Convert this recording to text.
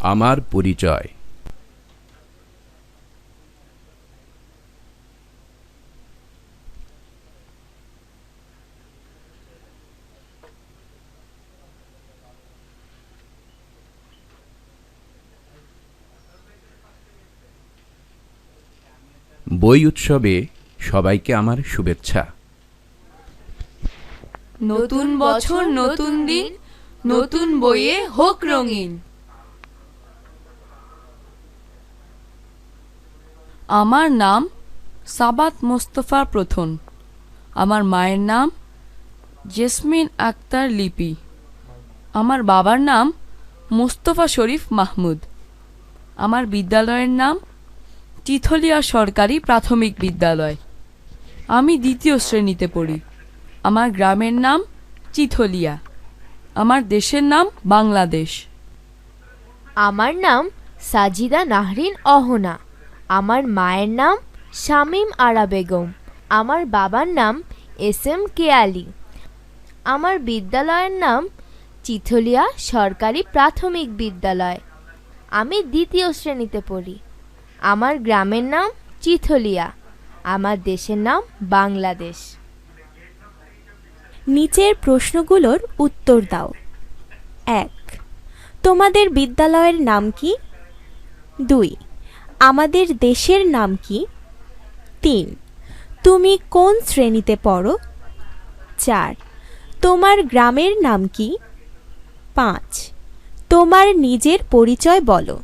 আমার পরিচয়। বই উৎসবে সবাইকে আমার শুভেচ্ছা। নতুন বছর, নতুন দিন, নতুন বইয়ে হোক রঙিন। আমার নাম সাবাত মোস্তফা প্রথম। আমার মায়ের নাম জেসমিন আক্তার লিপি। আমার বাবার নাম মোস্তফা শরীফ মাহমুদ। আমার বিদ্যালয়ের নাম তিথলিয়া সরকারি প্রাথমিক বিদ্যালয়। আমি দ্বিতীয় শ্রেণীতে পড়ি। আমার গ্রামের নাম চিথলিয়া আমার দেশের নাম বাংলাদেশ। আমার নাম সাজিদা নাহরিন অহনা। আমার মায়ের নাম শামীম আরা বেগম। আমার বাবার নাম এস এম কে আলী আমার বিদ্যালয়ের নাম চিথলিয়া সরকারি প্রাথমিক বিদ্যালয়। আমি দ্বিতীয় শ্রেণীতে পড়ি। আমার গ্রামের নাম চিথলিয়া। আমার দেশের নাম বাংলাদেশ। নিচের প্রশ্নগুলোর উত্তর দাও। এক, তোমাদের বিদ্যালয়ের নাম কি? দুই আমাদের দেশের নাম কি? তিন। তুমি কোন শ্রেণীতে পড়ো? চার। তোমার গ্রামের নাম কি? পাঁচ। তোমার নিজের পরিচয় বলো।